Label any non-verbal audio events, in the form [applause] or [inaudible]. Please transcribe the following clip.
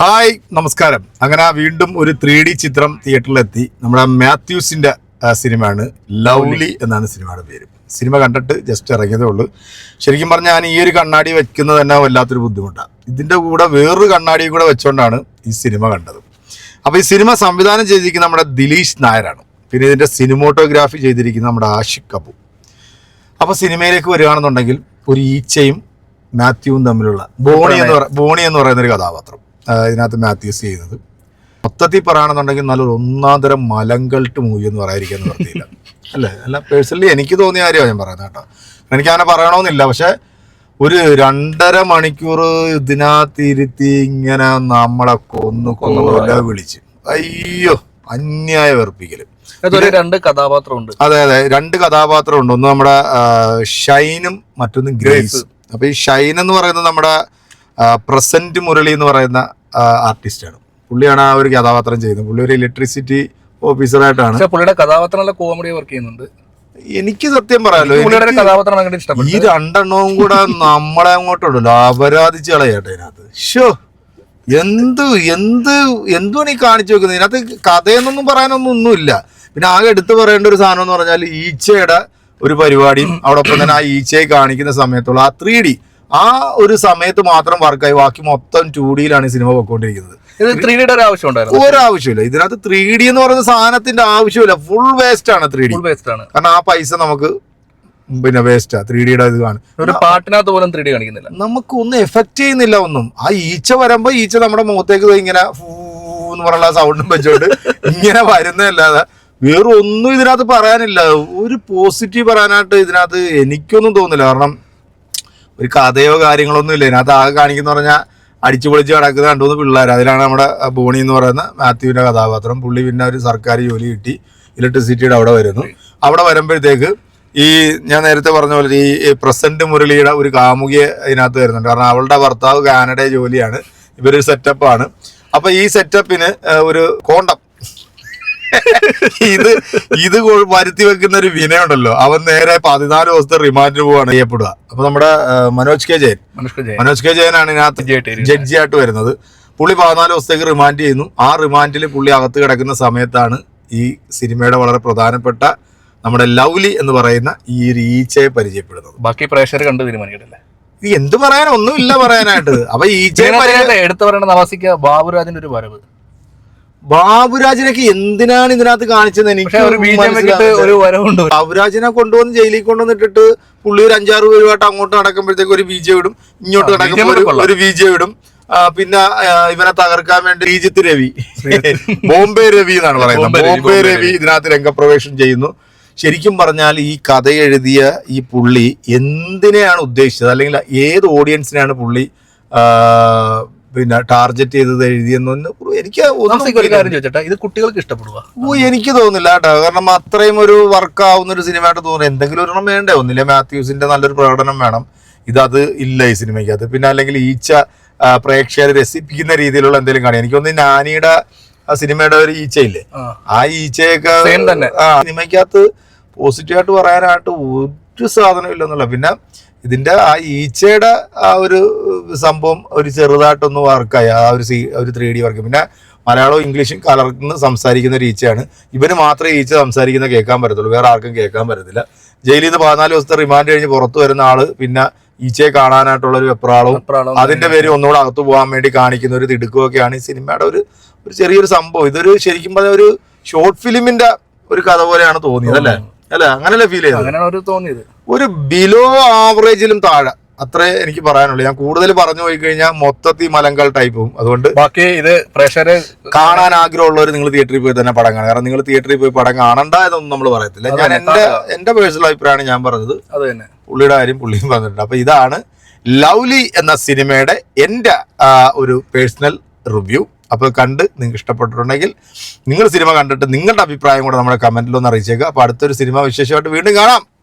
Hi നമസ്കാരം. അങ്ങനെ വീണ്ടും ഒരു ത്രീ ഡി ചിത്രം തിയേറ്ററിലെത്തി. നമ്മുടെ മാത്യൂസിന്റെ സിനിമയാണ് ലവ്ലി എന്നാണ് സിനിമയുടെ പേര്. സിനിമ കണ്ടിട്ട് ജസ്റ്റ് ഇറങ്ങിയതേ ഉള്ളൂ. ശരിക്കും പറഞ്ഞാൽ ഞാൻ ഈ ഒരു കണ്ണാടി വെക്കുന്നത് തന്നെ വല്ലാത്തൊരു ബുദ്ധിമുട്ടാണ് ഇതിന്റെ കൂടെ വേറൊരു കണ്ണാടിയും കൂടെ വെച്ചുകൊണ്ടാണ് ഈ സിനിമ കണ്ടത്. അപ്പോൾ ഈ സിനിമ സംവിധാനം ചെയ്തിരിക്കുന്ന നമ്മുടെ ദിലീഷ് നായരാണ്. പിന്നെ ഇതിന്റെ സിനിമോട്ടോഗ്രാഫി ചെയ്തിരിക്കുന്ന നമ്മുടെ ആഷിഖ് കപൂർ. അപ്പോൾ സിനിമയിലേക്ക് വരികയാണെന്നുണ്ടെങ്കിൽ ഒരു ഈച്ചയും മാത്യുവും തമ്മിലുള്ള ബോണി എന്ന് പറ ബോണി എന്ന് പറയുന്ന ഒരു കഥാപാത്രം. ഇതിനകത്ത് മാത്യൂസ് ചെയ്യുന്നത്. മൊത്തത്തിൽ പറയുകയാണെന്നുണ്ടെങ്കിൽ നല്ലൊരു ഒന്നാം തരം മലങ്കൾട്ട് മൂവി എന്ന് പറയാതിരിക്കാൻ നിർത്തിയില്ല അല്ലേ? അല്ല പേഴ്സണലി എനിക്ക് തോന്നിയ കാര്യമാണ് ഞാൻ പറയുന്നത് കേട്ടോ. എനിക്ക് അങ്ങനെ പറയണമെന്നില്ല. പക്ഷെ ഒരു രണ്ടര മണിക്കൂർ ഇതിനകത്ത് ഇരുത്തി ഇങ്ങനെ നമ്മളെ കൊന്നു കൊന്നുകൊല്ല വിളിച്ച്. അയ്യോ അന്യായ വെറുപ്പിക്കൽ. രണ്ട് കഥാപാത്രമുണ്ട്. അതെ അതെ രണ്ട് കഥാപാത്രമുണ്ട്. ഒന്ന് നമ്മുടെ ഷൈനും മറ്റൊന്ന് ഗ്രേസ്. അപ്പൊ ഈ ഷൈൻ എന്ന് പറയുന്നത് നമ്മുടെ പ്രസന്റ് മുരളി എന്ന് പറയുന്ന ആർട്ടിസ്റ്റാണ്. പുള്ളിയാണ് ആ ഒരു കഥാപാത്രം ചെയ്യുന്നത്. പുള്ളി ഒരു ഇലക്ട്രിസിറ്റി ഓഫീസറായിട്ടാണ്. പുള്ളിയുടെ കഥാപാത്രം നല്ല കോമഡി വർക്ക് ചെയ്യുന്നുണ്ട്. എനിക്ക് സത്യം പറയാലോ കഥാപാത്രം ഈ രണ്ടെണ്ണവും കൂടെ നമ്മളെ അങ്ങോട്ടുണ്ടല്ലോ അപരാധിച്ച് കളയട്ടെ ഇതിനകത്ത്. ഷോ എന്ത് എന്ത് എന്തുവാണ് ഈ കാണിച്ചു വെക്കുന്നത്? ഇതിനകത്ത് കഥയെന്നൊന്നും പറയാനൊന്നും ഒന്നുമില്ല. പിന്നെ ആകെ എടുത്തു പറയേണ്ട ഒരു സാധനം എന്ന് പറഞ്ഞാൽ ഈച്ചയുടെ ഒരു പരിപാടിയും [clears throat] അവിടൊപ്പം തന്നെ ആ ഈച്ചയെ കാണിക്കുന്ന സമയത്തുള്ള ആ ത്രീ ഡി ആ ഒരു സമയത്ത് മാത്രം വർക്കായി. ബാക്കി മൊത്തം ടു ഡിയിലാണ് ഈ സിനിമ പോയിക്കൊണ്ടിരിക്കുന്നത്. ഇത് ത്രീ ഡിയുടെ ഒരു ആവശ്യം ഉണ്ടായിരുന്നു. ഒരാവശ്യമില്ല. ഇതിനകത്ത് ത്രീ ഡി എന്ന് പറയുന്ന സാധനത്തിന്റെ ആവശ്യമില്ല. ഫുൾ വേസ്റ്റ് ആണ് ത്രീ ഡി വേസ്റ്റ് ആണ്. കാരണം ആ പൈസ നമുക്ക് പിന്നെ വേസ്റ്റാ ത്രീ ഡിയുടെ ഇത് കാണും ഒരു പാട്ടിനകത്ത് പോലും ത്രീ ഡി കാണിക്കുന്നില്ല. നമുക്ക് ഒന്നും എഫക്ട് ചെയ്യുന്നില്ല ഒന്നും. ആ ഈച്ച വരുമ്പോ ഈച്ച നമ്മുടെ മുഖത്തേക്ക് ഇങ്ങനെ എന്ന് പറഞ്ഞുള്ള സൗണ്ടും വെച്ചോണ്ട് ഇങ്ങനെ വരുന്നതല്ലാതെ വേറെ ഒന്നും ഇതിനകത്ത് പറയാനില്ല. ഒരു പോസിറ്റീവ് പറയാനായിട്ട് ഇതിനകത്ത് എനിക്കൊന്നും തോന്നില്ല കാരണം ഒരു കഥയോ കാര്യങ്ങളോ ഒന്നും ഇല്ല ഇതിനകത്ത് ആകെ കാണിക്കുന്ന പറഞ്ഞാൽ അടിച്ചു പൊളിച്ച് കിടക്കുന്ന രണ്ടു മൂന്ന് പിള്ളേർ അതിലാണ് നമ്മുടെ ബോണി എന്ന് പറയുന്ന മാത്യുവിന്റെ കഥാപാത്രം. പുള്ളി പിന്നെ ഒരു സർക്കാർ ജോലി കിട്ടി. ഇലക്ട്രിസിറ്റിയുടെ അവിടെ വരുന്നു. അവിടെ വരുമ്പോഴത്തേക്ക് ഈ ഞാൻ നേരത്തെ പറഞ്ഞ പോലെ ഈ പ്രസന്റ് മുരളിയുടെ ഒരു കാമുകിയെ ഇതിനകത്ത് വരുന്നുണ്ട്. കാരണം അവളുടെ ഭർത്താവ് കാനഡ ജോലിയാണ്. ഇവരൊരു സെറ്റപ്പാണ് അപ്പൊ ഈ സെറ്റപ്പിന് ഒരു കോണ്ടം ഇത് ഇത് വരുത്തി വെക്കുന്ന ഒരു വിനയുണ്ടല്ലോ. അവൻ നേരെ പതിനാല് ദിവസത്തെ റിമാൻഡിന് പോവാണ് ചെയ്യപ്പെടുക. അപ്പൊ നമ്മുടെ മനോജ് കെ ജയൻ. മനോജ് കെ ജയനാണ് ഇതിനകത്ത് ജഡ്ജിയായിട്ട് വരുന്നത്. പുള്ളി പതിനാല് ദിവസത്തേക്ക് റിമാൻഡ് ചെയ്യുന്നു. ആ റിമാൻഡിൽ പുള്ളി അകത്ത് കിടക്കുന്ന സമയത്താണ് ഈ സിനിമയുടെ വളരെ പ്രധാനപ്പെട്ട നമ്മുടെ ലവ്ലി എന്ന് പറയുന്ന ഈ ഒരു ഈച്ചയെ പരിചയപ്പെടുന്നത്. ബാക്കി പ്രേക്ഷകർ കണ്ട് തീരുമാനിക്കട്ടില്ല എന്ത് പറയാൻ ഒന്നുമില്ല പറയാനായിട്ട്. അപ്പൊ [laughs] ഈച്ചയെ എടുത്തു പറയേണ്ട നവാസിക്ക ബാബുരാജിന്റെ ഒരു വരവ്. ബാബുരാജിനൊക്കെ എന്തിനാണ് ഇതിനകത്ത് കാണിച്ചത് എനിക്ക് മനസ്സിലാവുന്നില്ല. ബാബുരാജിനെ കൊണ്ടുവന്ന് ജയിലിൽ കൊണ്ടുവന്നിട്ടിട്ട് പുള്ളി ഒരു അഞ്ചാറ് പേരുമായിട്ട് അങ്ങോട്ട് നടക്കുമ്പോഴത്തേക്ക് ഒരു ബിജെ വിടും ഇങ്ങോട്ട് നടക്കുമ്പോൾ ഒരു- ബിജെ വിടും. ആ, പിന്നെ ആ, ഇവനെ തകർക്കാൻ വേണ്ടി ശ്രീജിത്ത് രവി. ബോംബെ രവി എന്നാണ് പറയുന്നത്. ബോംബെ രവി, ബോംബെ ബോംബെ രവി ഇതിനകത്ത് രംഗപ്രവേശം ചെയ്യുന്നു. ശരിക്കും പറഞ്ഞാൽ ഈ കഥ എഴുതിയ ഈ പുള്ളി എന്തിനെയാണ് ഉദ്ദേശിച്ചത്? അല്ലെങ്കിൽ ഏത് ഓഡിയൻസിനെയാണ് പുള്ളി ആ, പിന്നെ ടാർഗറ്റ് ചെയ്തത് എഴുതിയെന്ന് എനിക്ക് ഒരു കാര്യം ചോദിച്ചേട്ടാ? ഇത് കുട്ടികൾക്ക് ഇഷ്ടപ്പെടുക ഓ എനിക്ക് തോന്നുന്നില്ല കേട്ടോ. കാരണം അത്രയും ഒരു വർക്ക് ആവുന്ന ഒരു സിനിമയായിട്ട് തോന്നുന്നു. എന്തെങ്കിലും ഒരെണ്ണം വേണ്ടേ? ഒന്നില്ല മാത്യൂസിന്റെ നല്ലൊരു പ്രകടനം വേണം. ഇതത് ഇല്ല ഈ സിനിമയ്ക്കകത്ത്. പിന്നെ അല്ലെങ്കിൽ ഈച്ച പ്രേക്ഷകരെ രസിപ്പിക്കുന്ന രീതിയിലുള്ള എന്തെങ്കിലും കാണാം. എനിക്ക് തോന്നുന്നു നാനിയുടെ ആ സിനിമയുടെ ഒരു ഈച്ചയില്ലേ? ആ. ഈച്ചയൊക്കെ സിനിമയ്ക്കകത്ത് പോസിറ്റീവായിട്ട് പറയാനായിട്ട് ഒരു സാധനം ഇല്ലെന്നുള്ള പിന്നെ ഇതിന്റെ ആ ഈച്ചയുടെ ആ ഒരു സംഭവം ഒരു ചെറുതായിട്ടൊന്ന് വർക്കായി. ആ ഒരു സീ ഒരു ത്രീ ഡി വർക്ക്. പിന്നെ മലയാളവും ഇംഗ്ലീഷും കലർന്ന് സംസാരിക്കുന്ന ഒരു ഈച്ചയാണ്. ഇവന് മാത്രമേ ഈച്ച സംസാരിക്കുന്ന കേൾക്കാൻ പറ്റത്തുള്ളൂ. വേറെ ആർക്കും കേൾക്കാൻ പറ്റത്തില്ല. ജയിലിൽ നിന്ന് പതിനാല് ദിവസത്തെ റിമാൻഡ് കഴിഞ്ഞ് പുറത്തു വരുന്ന ആൾ പിന്നെ ഈച്ചയെ കാണാനായിട്ടുള്ള ഒരു വെപ്രാളവും അതിന്റെ പേര് ഒന്നുകൂടെ അകത്തു പോകാൻ വേണ്ടി കാണിക്കുന്ന ഒരു തിടുക്കമൊക്കെയാണ് ഈ സിനിമയുടെ ഒരു ഒരു ചെറിയൊരു സംഭവം. ഇതൊരു ശരിക്കും പറഞ്ഞാൽ ഒരു ഷോർട്ട് ഫിലിമിന്റെ ഒരു കഥ പോലെയാണ് തോന്നിയത് അല്ലേ? അല്ലേ അങ്ങനല്ല ഫീൽ ചെയ്തത്? അങ്ങനെയാണ് ഒരു തോന്നിയത്. ഒരു ബിലോ ആവറേജിലും താഴെ. അത്രേ എനിക്ക് പറയാനുള്ളൂ. ഞാൻ കൂടുതൽ പറഞ്ഞു പോയി കഴിഞ്ഞാൽ മൊത്തത്തിൽ മലങ്കൾ ടൈപ്പും അതുകൊണ്ട് ബാക്കി ഇത് പ്രേക്ഷകരെ കാണാൻ ആഗ്രഹമുള്ളവർ നിങ്ങൾ തിയേറ്ററിൽ പോയി തന്നെ പടം കാണുക. കാരണം നിങ്ങൾ തിയേറ്ററിൽ പോയി പടം കാണണ്ട എന്നൊന്നും നമ്മൾ പറയത്തില്ല. ഞാൻ എന്റെ എന്റെ പേഴ്സണൽ അഭിപ്രായമാണ് ഞാൻ പറഞ്ഞത്. അത് തന്നെ. പുള്ളിയുടെ കാര്യം പുള്ളിയും പറഞ്ഞിട്ടുണ്ട്. അപ്പൊ ഇതാണ് ലവ്ലി എന്ന സിനിമയുടെ എന്റെ ഒരു പേഴ്സണൽ റിവ്യൂ അപ്പോൾ കണ്ട് നിങ്ങൾക്ക് ഇഷ്ടപ്പെട്ടിട്ടുണ്ടെങ്കിൽ നിങ്ങൾ സിനിമ കണ്ടിട്ട് നിങ്ങളുടെ അഭിപ്രായം കൂടെ നമ്മുടെ കമന്റിലൊന്ന് അറിയിച്ചേക്കുക അപ്പോൾ അടുത്തൊരു സിനിമ വിശേഷമായിട്ട് വീണ്ടും കാണാം.